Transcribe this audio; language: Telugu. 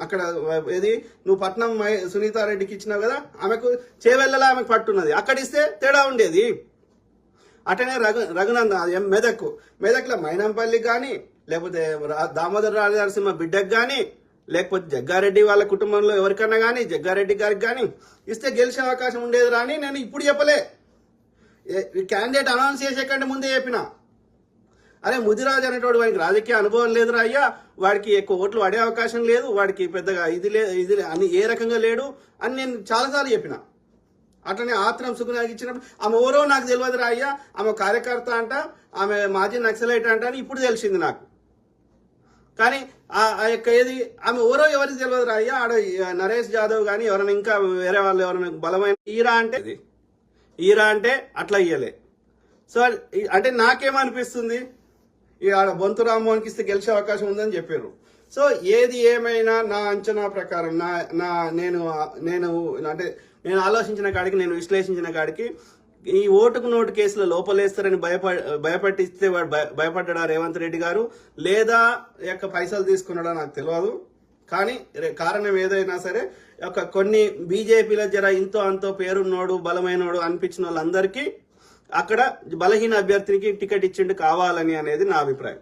అక్కడ ఏది నువ్వు పట్నం సునీతారెడ్డికి ఇచ్చినావు కదా ఆమెకు చేవెళ్ళలా ఆమెకు పట్టున్నది. అక్కడ ఇస్తే తేడా ఉండేది. అటనే రఘు రఘునంద ఎం మెదక్ మెదక్లో మైనంపల్లికి కానీ లేకపోతే రా- దామోదర రాజనరసింహ బిడ్డకు కానీ లేకపోతే జగ్గారెడ్డి వాళ్ళ కుటుంబంలో ఎవరికన్నా కానీ జగ్గారెడ్డి గారికి కానీ ఇస్తే గెలిచే అవకాశం ఉండేది రాని నేను ఇప్పుడు చెప్పలే. క్యాండిడేట్ అనౌన్స్ చేసే కంటే ముందే చెప్పిన. అరే ముదిరాజు అనేటోడు వాడికి రాజకీయ అనుభవం లేదురా అయ్యా. వాడికి ఎక్కువ ఓట్లు పడే అవకాశం లేదు. వాడికి పెద్దగా ఇది లే ఇది అని ఏ రకంగా లేడు అని నేను చాలాసార్లు చెప్పిన. అట్లనే ఆత్రం సుఖనాకి ఇచ్చినప్పుడు ఆమె ఎవరో నాకు తెలియదురా అయ్యా. ఆమె కార్యకర్త అంట ఆమె మాజీ నక్సలైట్ అంట అని ఇప్పుడు తెలిసింది నాకు. కానీ ఆ ఆ యొక్క ఏది ఆమె ఎవరో ఎవరికి తెలియదురా అయ్యా. ఆడ నరేష్ జాదవ్ కానీ ఎవరైనా ఇంకా వేరే వాళ్ళు ఎవరైనా బలమైన ఈరా అంటే. ఈరా అంటే అట్లా ఇయ్యలే. సో అంటే నాకేమనిపిస్తుంది? ఈ ఆడ బొంతు రామ్మోహన్కి ఇస్తే గెలిచే అవకాశం ఉందని చెప్పారు. సో ఏది ఏమైనా నా అంచనా ప్రకారం నా నా నేను నేను అంటే నేను ఆలోచించిన కాడికి నేను విశ్లేషించిన కాడికి ఈ ఓటుకు నోటు కేసులో లోపలేస్తారని భయప భయపట్టిస్తే వాడు భయ- భయపడ్డా రేవంత్ రెడ్డి గారు? లేదా యొక్క పైసలు తీసుకున్నాడో నాకు తెలియదు. కానీ కారణం ఏదైనా సరే ఒక కొన్ని బీజేపీలో జర ఇంతో అంతో పేరున్నోడు బలమైనోడు అనిపించిన వాళ్ళందరికీ అక్కడ బలహీన అభ్యర్థికి టికెట్ ఇచ్చిండు కావాలని అనేది నా అభిప్రాయం.